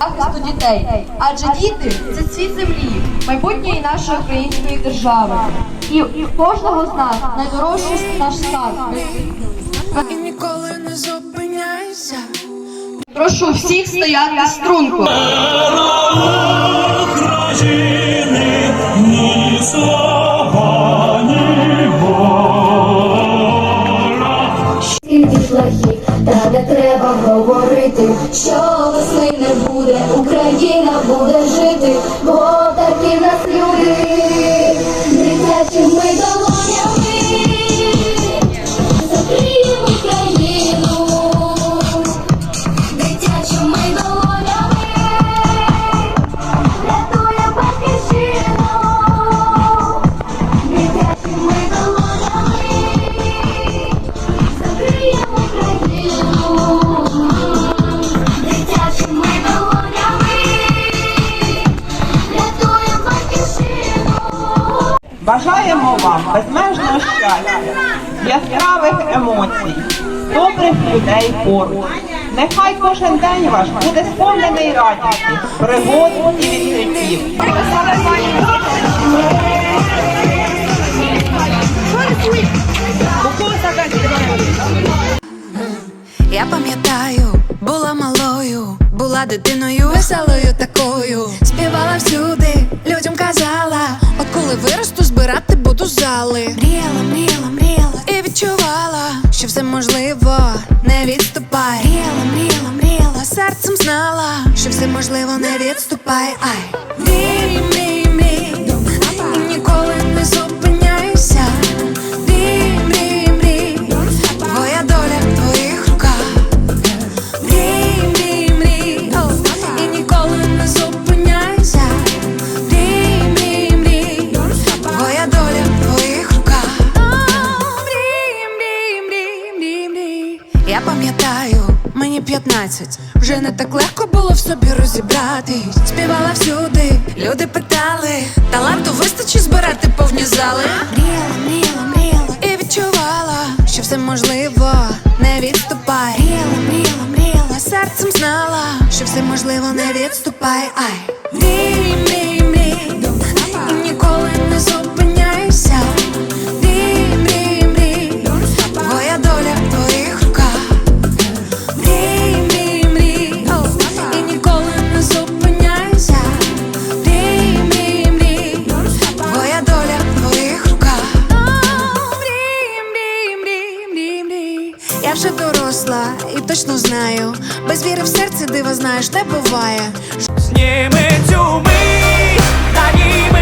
захисту дітей. Адже діти це цвіт землі, майбутньої нашої української держави. І кожного з нас найдорожчий наш сад. І ніколи не зупиняйся. Прошу всіх стояти ні. Скільки шляхів, та не треба говорити, що весни буде, Україна буде жити, Бажаємо вам безмежного щастя, яскравих емоцій, добрих людей поруч. Нехай кожен день ваш буде сповнений радості, пригод і відкриттів. Я пам'ятаю, була малою, була дитиною, веселою такою. Співала всюди, людям казала, от коли виросту, зали. Мріяла, мріяла, мріяла і відчувала, що все можливо, не відступай. Мріяла, мріяла, мріяла, серцем знала, що все можливо, не відступай. Ай, мрій, Я пам'ятаю, мені 15 Вже не так легко було в собі розібратись. Співала всюди, люди питали. Таланту вистачить збирати повні зали. Мріяла, мріяла, мріяла. І відчувала, що все можливо, не відступай. Мріяла, мріяла, мріяла. Серцем знала, що все можливо, не відступай. Ай, мрій, мрій, Вже доросла і точно знаю. Без віри в серце дива знаєш, не буває. Зніми цю ми та німи.